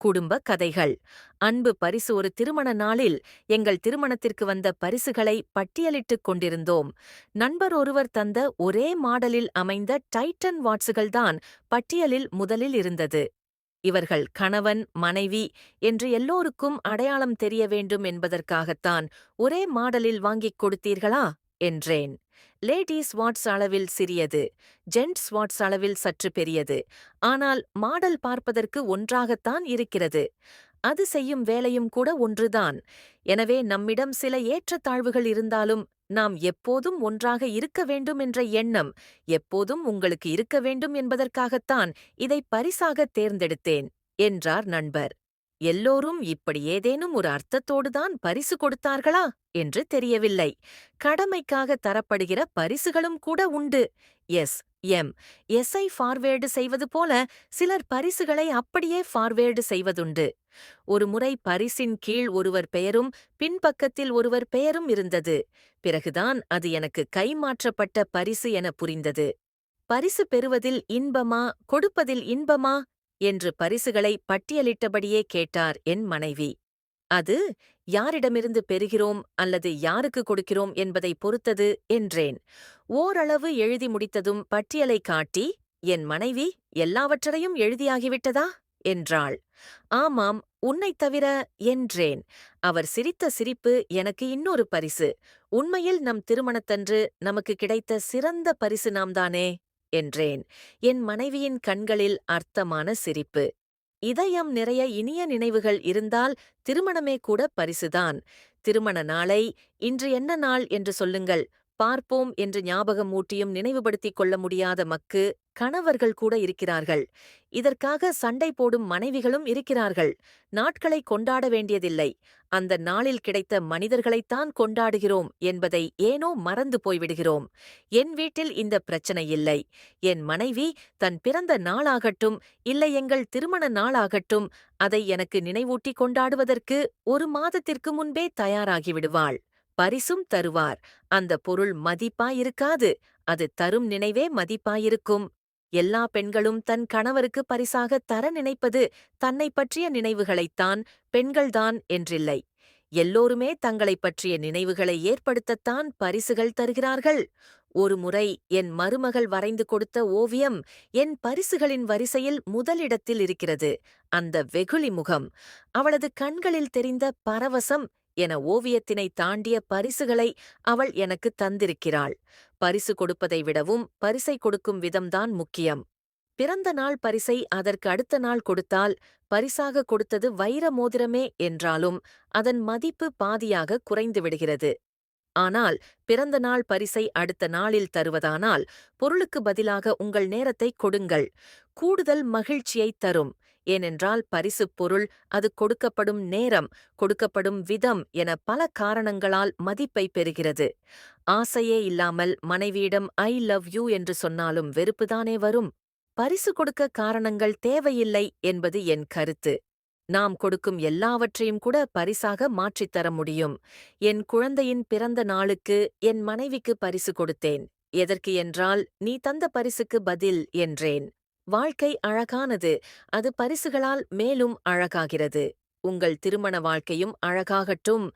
குடும்ப கதைகள். அன்பு பரிசு ஒரு திருமண நாளில் எங்கள் திருமணத்திற்கு வந்த பரிசுகளை பட்டியலிட்டுக் கொண்டிருந்தோம். நண்பர் ஒருவர் தந்த ஒரே மாடலில் அமைந்த டைட்டன் வாட்சுகள்தான் பட்டியலில் முதலில் இருந்தது. இவர்கள் கணவன் மனைவி என்று எல்லோருக்கும் அடையாளம் தெரிய வேண்டும் என்பதற்காகத்தான் ஒரே மாடலில் வாங்கிக் கொடுத்தீர்களா? என்றேன். லேடிஸ் வாட்ஸ் அளவில் சிறியது ஜென்ட்ஸ் வாட்ஸ் அளவில் சற்று பெரியது ஆனால் மாடல் பார்ப்பதற்கு ஒன்றாகத்தான் இருக்கிறது. அது செய்யும் வேலையும் கூட ஒன்றுதான். எனவே நம்மிடம் சில ஏற்றத்தாழ்வுகள் இருந்தாலும் நாம் எப்போதும் ஒன்றாக இருக்க வேண்டும் என்ற எண்ணம் எப்போதும் உங்களுக்கு இருக்க வேண்டும் என்பதற்காகத்தான் இதை பரிசாக தேர்ந்தெடுத்தேன் என்றார் நண்பர். எல்லோரும் இப்படி ஏதேனும் ஒரு அர்த்தத்தோடுதான் பரிசு கொடுத்தார்களா? என்று தெரியவில்லை. கடமைக்காக தரப்படுகிற பரிசுகளும் கூட உண்டு. எஸ். எம். எஸ்ஐ ஃபார்வேர்டு செய்வது போல சிலர் பரிசுகளை அப்படியே ஃபார்வேர்டு செய்வதுண்டு. ஒரு முறை பரிசின் கீழ் ஒருவர் பெயரும் பின்பக்கத்தில் ஒருவர் பெயரும் இருந்தது. பிறகுதான் அது எனக்கு கைமாற்றப்பட்ட பரிசு என புரிந்தது. பரிசு பெறுவதில் இன்பமா? கொடுப்பதில் இன்பமா? என்று பரிசுகளை பட்டியலிட்டபடியே கேட்டார் என் மனைவி. அது யாரிடமிருந்து பெறுகிறோம் அல்லது யாருக்கு கொடுக்கிறோம் என்பதை பொறுத்தது என்றேன். ஓரளவு எழுதி முடித்ததும் பட்டியலை காட்டி என் மனைவி எல்லாவற்றையும் எழுதியாகிவிட்டதா? என்றாள். ஆமாம் உன்னைத் தவிர என்றேன். அவர் சிரித்த சிரிப்பு எனக்கு இன்னொரு பரிசு. உண்மையில் நம் திருமணத்தன்று நமக்கு கிடைத்த சிறந்த பரிசு நாம்தானே? என்றேன். என் மனைவியின் கண்களில் அர்த்தமான சிரிப்பு. இதயம் நிறைய இனிய நினைவுகள் இருந்தால் திருமணமே கூட பரிசுதான். திருமண நாளை இன்று என்ன நாள் என்று சொல்லுங்கள். பார்ப்போம் என்று ஞாபகம் ஊட்டியும் நினைவுபடுத்திக் கொள்ள முடியாத மக்கு கணவர்கள் கூட இருக்கிறார்கள். இதற்காக சண்டை போடும் மனைவிகளும் இருக்கிறார்கள். நாட்களை கொண்டாட வேண்டியதில்லை. அந்த நாளில் கிடைத்த மனிதர்களைத்தான் கொண்டாடுகிறோம் என்பதை ஏனோ மறந்து போய்விடுகிறோம். என் வீட்டில் இந்த பிரச்சனை இல்லை. என் மனைவி தன் பிறந்த நாளாகட்டும் இல்லை எங்கள் திருமண நாளாகட்டும் அதை எனக்கு நினைவூட்டி கொண்டாடுவதற்கு ஒரு மாதத்திற்கு முன்பே தயாராகிவிடுவாள் பரிசும் தருவார். அந்த பொருள் மதிப்பாயிருக்காது. அது தரும் நினைவே மதிப்பாயிருக்கும். எல்லா பெண்களும் தன் கணவருக்கு பரிசாக தர நினைப்பது தன்னை பற்றிய நினைவுகளைத்தான் பெண்கள்தான் என்றில்லை. எல்லோருமே தங்களைப் பற்றிய நினைவுகளை ஏற்படுத்தத்தான் பரிசுகள் தருகிறார்கள். ஒரு முறை என் மருமகள் வரைந்து கொடுத்த ஓவியம் என் பரிசுகளின் வரிசையில் முதலிடத்தில் இருக்கிறது. அந்த வெகுளி முகம் அவளது கண்களில் தெரிந்த பரவசம் என ஓவியத்தினை தாண்டிய பரிசுகளை அவள் எனக்கு தந்திருக்கிறாள். பரிசு கொடுப்பதை விடவும் பரிசை கொடுக்கும் விதம்தான் முக்கியம். பிறந்த நாள் பரிசை அதற்கு அடுத்த நாள் கொடுத்தால் பரிசாக கொடுத்தது வைர மோதிரமே என்றாலும் அதன் மதிப்பு பாதியாக குறைந்து விடுகிறது. ஆனால் பிறந்த நாள் பரிசை அடுத்த நாளில் தருவதானால் பொருளுக்கு பதிலாக உங்கள் நேரத்தை கொடுங்கள். கூடுதல் மகிழ்ச்சியைத் தரும். ஏனென்றால் பரிசுப் பொருள் அது கொடுக்கப்படும் நேரம் கொடுக்கப்படும் விதம் என பல காரணங்களால் மதிப்பை பெறுகிறது. ஆசையே இல்லாமல் மனைவியிடம் ஐ லவ் யூ என்று சொன்னாலும் வெறுப்புதானே வரும்? பரிசு கொடுக்க காரணங்கள் தேவையில்லை என்பது என் கருத்து. நாம் கொடுக்கும் எல்லாவற்றையும் கூட பரிசாக மாற்றித்தர முடியும். என் குழந்தையின் பிறந்த நாளுக்கு என் மனைவிக்கு பரிசு கொடுத்தேன். எதற்கு என்றால் நீ தந்த பரிசுக்கு பதில் என்றேன். வாழ்க்கை அழகானது. அது பரிசுகளால் மேலும் அழகாகிறது. உங்கள் திருமண வாழ்க்கையும் அழகாகட்டும்.